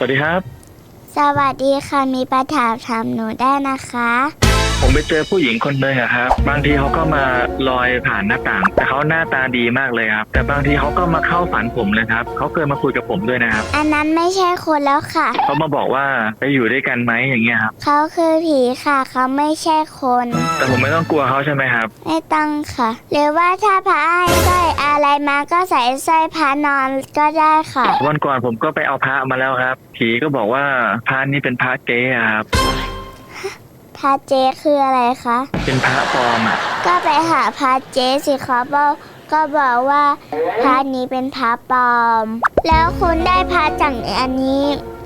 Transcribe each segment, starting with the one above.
สวัสดีครับ สวัสดีค่ะมีปัญหาถามหนูได้นะคะ ผมไปเจอผู้หญิงคนหนึ่งอะครับ บางทีเขาก็มาลอยผ่านหน้าต่าง แต่เขาหน้าตาดีมากเลยครับ แต่บางทีเขาก็มาเข้าฝันผมเลยครับเขาเคยมาคุยกับผมด้วยนะครับอันนั้นไม่ใช่คนแล้วค่ะ เขามาบอกว่าไปอยู่ด้วยกันไหมอย่างเงี้ยครับเขาคือผีค่ะ เขาไม่ใช่คน แต่ผมไม่ต้องกลัวเขาใช่ไหมครับ ไม่ต้องค่ะ หรือว่าถ้าพระให้สร้อยอะไร มาก็ใส่สร้อยพระนอนก็ได้ค่ะ วันก่อนผมก็ไปเอาพระมาแล้วครับ ผีก็บอกว่าพระนี่เป็นพระเก๊อะครับ พระเจคืออะไรคะ เป็นพระปลอมอะก็ไปหาพระเจสิคะบอกก็บอกว่าพระนี้เป็นพระปลอม แล้วคุณได้พระจากอันนี้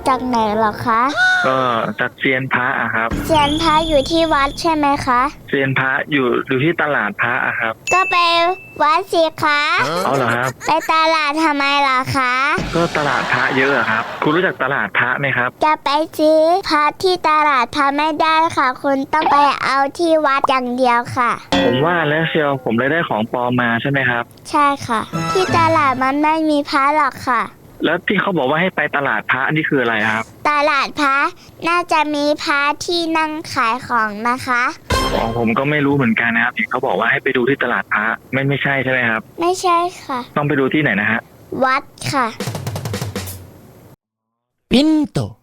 จากไหนเหรอคะก็จากเซียนพระอะครับ เซียนพระอยู่ที่วัดใช่ไหมคะ เซียนพระอยู่อยู่ที่ตลาดพระอะครับ ก็ไปวัดสิคะเอาเหรอครับ ไปตลาดทำไมล่ะคะ ก็ตลาดพระเยอะอะครับ คุณรู้จักตลาดพระไหมครับ จะไปซื้อพระที่ตลาดพระไม่ได้ค่ะ คุณต้องไปเอาที่วัดอย่างเดียวค่ะ ผมว่าแล้วเชียวผมเลยได้ของปลอมมาใช่ไหมครับ ใช่ค่ะ ที่ตลาดมันไม่มีพระหรอกค่ะ แล้วที่เขาบอกว่าให้ไปตลาดพระนี่คืออะไรครับ ตลาดพระน่าจะมีพระที่นั่งขายของนะคะอ๋อผมก็ไม่รู้เหมือนกันนะครับเห็นเขาบอกว่าให้ไปดูที่ตลาดพระไม่ไม่ใช่ใช่ไหมครับ ไม่ใช่ค่ะ ต้องไปดูที่ไหนนะฮะ วัดค่ะ Pinto.